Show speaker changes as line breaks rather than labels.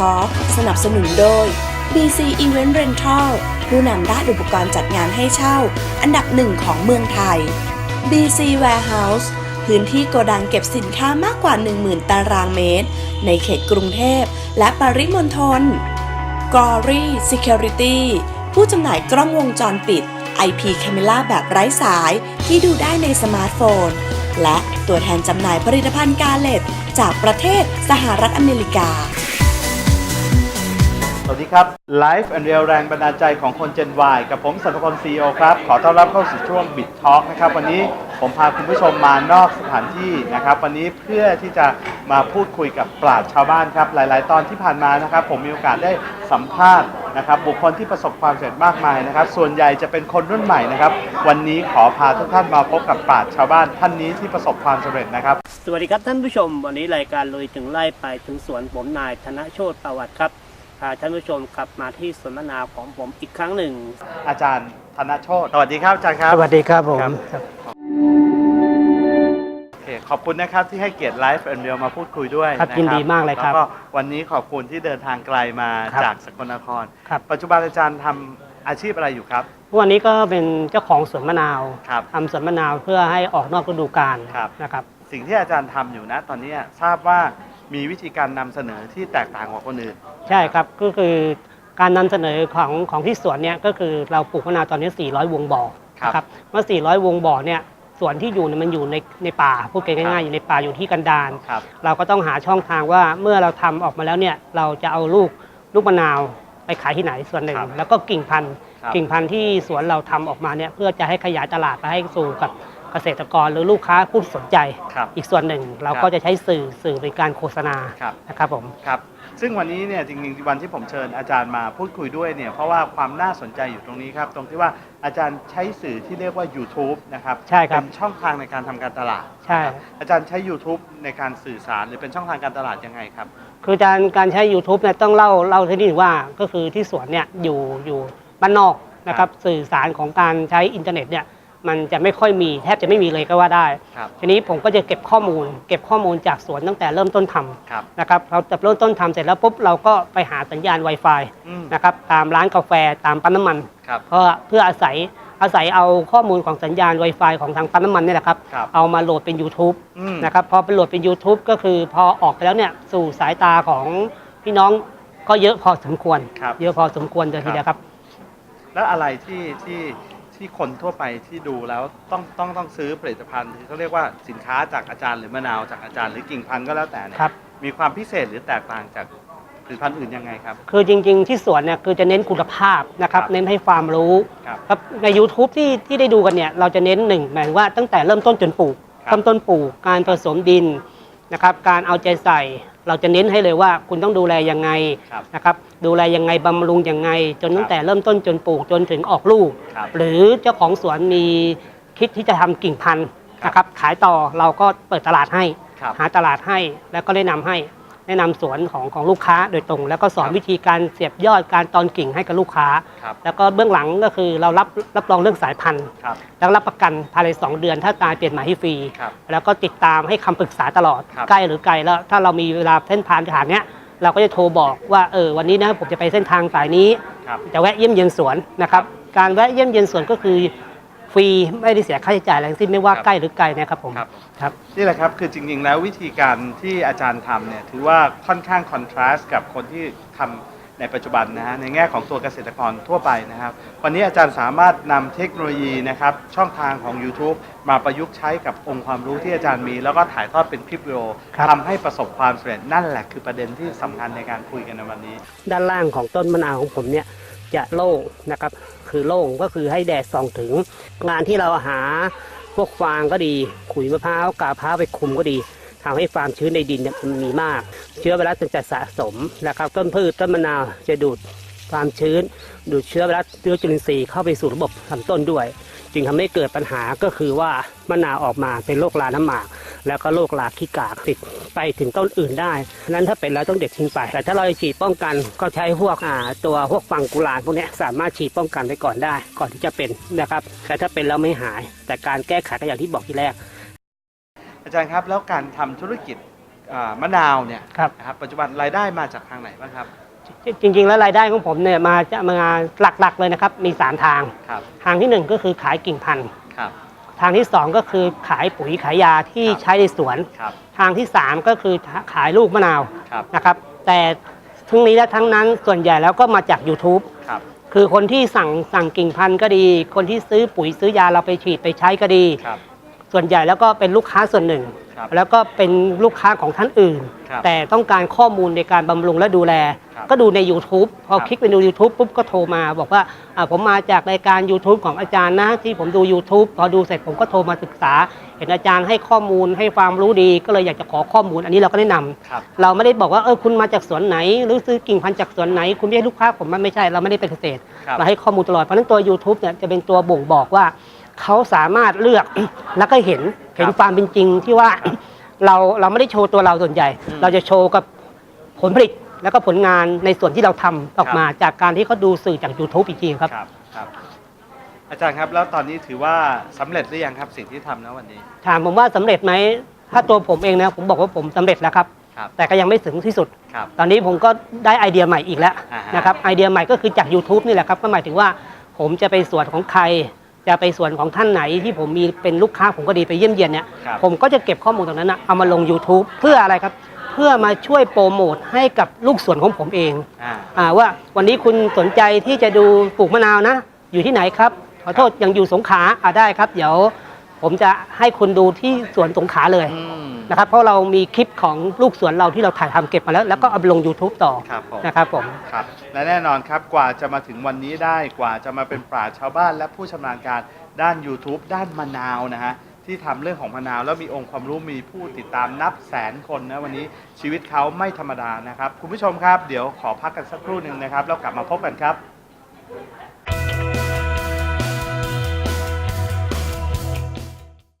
Talk สนับสนุนโดย BC Event Rental ผู้นำด้านอุปกรณ์จัดงานให้เช่า อันดับหนึ่งของเมืองไทย BC Warehouse พื้นที่โกดังเก็บสินค้ามากกว่า 10,000 ตารางเมตร ในเขตกรุงเทพและปริมณฑล Glory Security ผู้จำหน่ายกล้องวงจรปิด IP Camera แบบไร้สายที่ดูได้ในสมาร์ทโฟน และตัวแทนจำหน่ายผลิตภัณฑ์กาเลตจากประเทศสหรัฐอเมริกา
วัสดีครับ Life and Real แรงบันดาลใจของคน Gen Y กับผมสัตพลซีโอครับ ขอต้อนรับเข้าสู่ช่วง Bit Talk นะครับ วันนี้ผมพาคุณผู้ชมมานอกสถานที่นะครับ วันนี้เพื่อที่จะมาพูดคุยกับปราชญ์ชาวบ้านครับ หลาย ๆ ตอนที่ผ่านมานะครับ ผมมีโอกาสได้สัมภาษณ์นะครับ บุคคลที่ประสบความสำเร็จมากมายนะครับ ส่วนใหญ่จะเป็นคนรุ่นใหม่นะครับ วันนี้ขอพาทุกท่านมาพบกับปราชญ์ชาวบ้านท่านนี้ที่ประสบความสำเร็จนะครับ
สวัสดีครับท่านผู้ชม วันนี้รายการลุยถึงไล่ไปถึงสวนผมนายธนโชตประวัติครับ พาท่านผู้ชมกลับมาที่สวนมะนาวของผมอีกครั้งหนึ่ง
อาจารย์ธนโชตสวัสดีครับอาจารย์ครับ
สวัสดีครับผม
ครับ โอเคขอบคุณนะครับที่ให้เกียรติไลฟ์แอนด์เรียลมาพูดคุยด้วย
ครับ
นะ
ยินดีมากเลยครับ
แล้วก็วันนี้ขอบคุณที่เดินทางไกลมา
ครับ
จากสกลนคร
ครับ
ปัจจุบันอาจารย์ทำอาชีพอะไรอยู่ครับ
วันนี้ก็เป็นเจ้าของสวนมะนาว
ครับ
ทำสวนมะนาวเพื่อให้ออกนอกฤดูกาล
ครับ
นะครับ
สิ่งที่อาจารย์ทำอยู่นะตอนนี้ทราบว่า มีวิธีการนำเสนอที่แตกต่างกว่าคนอื่น
ใช่ครับก็คือการนำเสนอของของที่สวนเนี่ยก็คือเราปลูกมะนาวตอนนี้ 400 วงบ่อ
ครับ
นะครับเมื่อ 400 วงบ่อเนี่ยสวนที่อยู่เนี่ยมันอยู่ในในป่าพูดง่ายๆอยู่ในป่าอยู่ที่กันดาร
ครับ
เราก็ต้องหาช่องทางว่าเมื่อเราทำออกมาแล้วเนี่ยเราจะเอาลูกลูกมะนาวไปขายที่ไหนส่วนหนึ่ง
ครับ
แล้วก็กิ่งพันธุ์
ครับ
กิ่งพันธุ์ที่สวนเราทำออกมาเนี่ยเพื่อจะให้ขยายตลาดไปให้สู่กับ เกษตรกรหรือลูกค้าผู้สนใจ
ครับ
อีกส่วนหนึ่งเรา
ครับ
ก็จะใช้สื่อสื่อในการโฆษณา
ครับ
นะครับผม
ครับ ซึ่งวันนี้เนี่ยจริงๆวันที่ผมเชิญอาจารย์มาพูดคุยด้วยเนี่ยเพราะว่าความน่าสนใจอยู่ตรงนี้ครับ ตรงที่ว่าอาจารย์ใช้สื่อที่เรียกว่า YouTube นะครับ
ใช่ครับ
เป็นช่องทางในการทำการตลาด
ใช่
อาจารย์ใช้ YouTube ในการสื่อสารหรือเป็นช่องทางการตลาดยังไงครับ
คือการการใช้ YouTube เนี่ยต้องเล่าเล่าที่นี่ว่าก็คือที่สวนเนี่ยอยู่อยู่บ้านนอกนะครับสื่อสารของการใช้อินเทอร์เน็ตเนี่ย มันจะไม่ค่อยมีแทบจะไม่มีเลยก็ว่าได้
ครับ
ทีนี้ผมก็จะเก็บข้อมูล เก็บข้อมูลจากสวนตั้งแต่เริ่มต้นทำ
ครับ
นะครับเราจะเริ่มต้นทำเสร็จแล้วปุ๊บเราก็ไปหาสัญญาณ Wi-Fi
อืม
นะครับตามร้านกาแฟตามปั๊มน้ำมัน
ครับ
เพราะเพื่ออาศัยอาศัยเอาข้อมูลของสัญญาณ Wi-Fi ของทางปั๊มน้ำมันเนี่ยแหละครับ
ครับ
เอามาโหลดเป็น YouTube
อืม
นะครับพอไปโหลดเป็น YouTube ก็คือพอออกไปแล้วเนี่ยสู่สายตาของพี่น้องก็เยอะพอสมควร
ครับ
เยอะพอสมควรเลยทีเดียวครับ
แล้วอะไรที่ที่ ที่คนทั่วไปที่ดูแล้วต้องต้องต้องซื้อผลิตภัณฑ์ที่เขาเรียกว่าสินค้าจากอาจารย์หรือมะนาวจากอาจารย์หรือกิ่งพันธุ์ก็แล้วแต่เนี่ย
ครับ
มีความพิเศษหรือแตกต่างจากผลิตภัณฑ์อื่นยังไงครับ
คือจริง ๆ ที่สวนเนี่ยคือจะเน้นคุณภาพนะครับ
ครับ
เน้นให้ความรู้
ครับ
ครับใน YouTube ที่ที่ได้ดูกันเนี่ยเราจะเน้นหนึ่งหมายถึงว่าตั้งแต่เริ่มต้นจนปลูก
ครับ
เริ่มต้นปลูกการผสมดินนะครับการเอาใจใส่ เราจะเน้นให้เลยว่าคุณต้องดูแลยังไง
ครับ
นะครับดูแลยังไงบำรุงยังไง จนตั้
ครั
ง
บ
แต่เริ่มต้นจนปลูกจนถึงออกลูก
ครับ
หรือเจ้าของสวนมีคิดที่จะทำกิ่งพันธุ์
ครับ
นะครับขายต่อเราก็เปิดตลาดให้
ครับ
หาตลาดให้แล้วก็แนะนำให้ แนะนำสวนของของลูกค้าโดยตรง แล้วก็สอน
ครับ
วิธีการเสียบยอดการตอนกิ่งให้กับลูกค้า
ครับ
แล้วก็เบื้องหลังก็คือเรารับรับรองเรื่องสายพันธุ์
ครับ
แล้วรับประกันภายใน2เดือนถ้าตายเปลี่ยนหมายให้ฟรี
ครับ
แล้วก็ติดตามให้คำปรึกษาตลอด
ครับ
ใกล้หรือไกลแล้วถ้าเรามีเวลาเส้นทางทางเนี้ยเราก็จะโทรบอกว่าเออวันนี้นะผมจะไปเส้นทางสายนี้
ครับ
จะแวะเยี่ยมเยียนสวนนะครับการแวะเยี่ยมเยียนสวนก็คือ ฟรีไม่ได้เสียค่าใช้จ่ายอะไรทั้งสิ้นไม่ว่า
ครับ
ใกล้หรือไกลนะครับผม
ครับ
ครับ
นี่แหละครับคือจริงๆแล้ววิธีการที่อาจารย์ทำเนี่ยถือว่าค่อนข้างคอนทราสต์กับคนที่ทำในปัจจุบันนะฮะในแง่ของตัวเกษตรกรทั่วไปนะครับ วันนี้อาจารย์สามารถนำเทคโนโลยีนะครับช่องทางของ YouTube มาประยุกต์ใช้กับองค์ความรู้ที่อาจารย์มี แล้วก็ถ่ายทอดเป็นคลิปวิดีโอ
ครับ
ทำให้ประสบความสำเร็จนั่นแหละคือประเด็นที่สำคัญในการคุยกันในวันนี้
ด้านล่างของต้นมะนาวของผมเนี่ย จะโล่งนะครับคือโล่งก็คือให้แดดส่องถึง งานที่เราหาพวกฟางก็ดี ขุยมะพร้าวกาพร้าวไปคลุมก็ดีทำให้ความชื้นในดินมันมีมาก เชื้อไวรัสจะสะสมนะครับ ต้นพืชต้นมะนาวจะดูดความชื้น ดูดเชื้อไวรัสเชื้อจุลินทรีย์เข้าไปสู่ระบบลำต้นด้วย จึงทำให้เกิดปัญหาก็คือว่ามะนาวออกมาเป็นโรคราน้ำหมาก แล้วก็โรคราขี้กากติดไปถึงต้นอื่นได้ฉะนั้นถ้าเป็นแล้วต้องเด็ดทิ้งไป แต่ถ้าเราจะฉีดป้องกันก็ใช้พวกอ่าตัวพวกฟังกุลานพวกเนี้ยสามารถฉีดป้องกันไว้ก่อนได้ ก่อนที่จะเป็นนะครับแต่ถ้าเป็นแล้วไม่หาย แต่การแก้ไขก็อย่างที่บอกที่แรก
อาจารย์ครับแล้วการทำธุรกิจอ่ามะนาวเนี่ย
ครับ
นะครับปัจจุบันรายได้มาจากทางไหนบ้างครับ
จริงๆ แล้วรายได้ของผมเนี่ยมาจะมาหลักๆเลยนะครับ มีสามทาง
ครับ
ทางที่หนึ่งก็คือขายกิ่งพันธุ์
ครับ
ทางที่สองก็คือขายปุ๋ยขายยาที่
ครับ
ใช้ในสวน
ครับ
ทางที่สามก็คือขายลูกมะนาว
ครับ
นะครับ แต่ทั้งนี้และทั้งนั้นส่วนใหญ่แล้วก็มาจาก YouTube
ครับ
คือคนที่สั่งสั่งกิ่งพันธุ์ก็ดี คนที่ซื้อปุ๋ยซื้อยาเราไปฉีดไปใช้ก็ดี
ครับ
ส่วนใหญ่แล้วก็เป็นลูกค้าส่วนหนึ่ง
ครับ
แล้วก็เป็นลูกค้าของท่านอื่น
ครับ
แต่ต้องการข้อมูลในการบำรุงและดูแล
ครับ
ก็ดูใน YouTube พอ
ครับ
คลิกไปดู YouTube ปุ๊บก็โทรมาบอกว่าอ่าผมมาจากรายการ YouTube ของอาจารย์นะ ที่ผมดู YouTube พอดูเสร็จผมก็โทรมาศึกษา เห็นอาจารย์ให้ข้อมูลให้ความรู้ดี ก็เลยอยากจะขอข้อมูล อันนี้เราก็แนะนำ
ครับ
เราไม่ได้บอกว่าเออคุณมาจากสวนไหน หรือซื้อกิ่งพันธุ์จากสวนไหน คุณไม่ใช่ลูกค้าผมมันไม่ใช่เราไม่ได้เป็นเกษตร
ครับ
เราให้ข้อมูลตลอดเพราะฉะนั้นตัว YouTube เนี่ยจะเป็นตัวบ่งบอกว่า เขาสามารถเลือก แล้วก็เห็นเห็นความเป็นจริงที่ว่า เราเราไม่ได้โชว์ตัวเราส่วนใหญ่
อืม
เราจะโชว์กับผลผลิตแล้วก็ผลงานในส่วนที่เราทำออกมา จากการที่เขาดูสื่อจาก YouTube อีกทีครับ
ครับครับ อาจารย์ครับแล้วตอนนี้ถือว่าสำเร็จหรือยังครับสิ่งที่ทำนะวันนี้
ถามผมว่าสำเร็จไหมถ้าตัวผมเองนะผมบอกว่าผมสำเร็จแล้วครับ
ครับ
แต่ก็ยังไม่ถึงที่สุด
ครับ
ตอนนี้ผมก็ได้ไอเดียใหม่อีกแล้ว
อ่าฮะ
นะครับไอเดียใหม่ก็คือจาก YouTube นี่แหละครับก็หมายถึงว่าผมจะไปสวนของใคร จะไปสวนของท่านไหนที่ผมมีเป็นลูกค้าผมก็ดีไปเยี่ยมเยียนเนี่ย
ครับ
ผมก็จะเก็บข้อมูลตรงนั้นนะเอามาลง YouTube เพื่ออะไรครับ เพื่อมาช่วยโปรโมทให้กับลูกสวนของผมเอง
อ่า
อ่าว่าวันนี้คุณสนใจที่จะดูปลูกมะนาวนะ อยู่ที่ไหนครับขอโทษยังอยู่สงขลาอ่าได้ครับ เดี๋ยว ผมจะให้คุณดูที่สวนสงขลาเลย
อืม
นะครับเพราะเรามีคลิปของลูกสวนเราที่เราถ่ายทำเก็บมาแล้ว แล้วก็เอาไปลง YouTube ต่อ
ครับผม
นะครับผม
ครับและแน่นอนครับกว่าจะมาถึงวันนี้ได้กว่าจะมาเป็นปราชญ์ชาวบ้านและผู้ชำนาญการด้าน YouTube ด้านมะนาวนะฮะที่ทำเรื่องของมะนาวแล้วมีองค์ความรู้มีผู้ติดตามนับแสนคนนะวันนี้ชีวิตเขาไม่ธรรมดานะครับ คุณผู้ชมครับ เดี๋ยวขอพักกันสักครู่หนึ่งนะครับ แล้วกลับมาพบกันครับ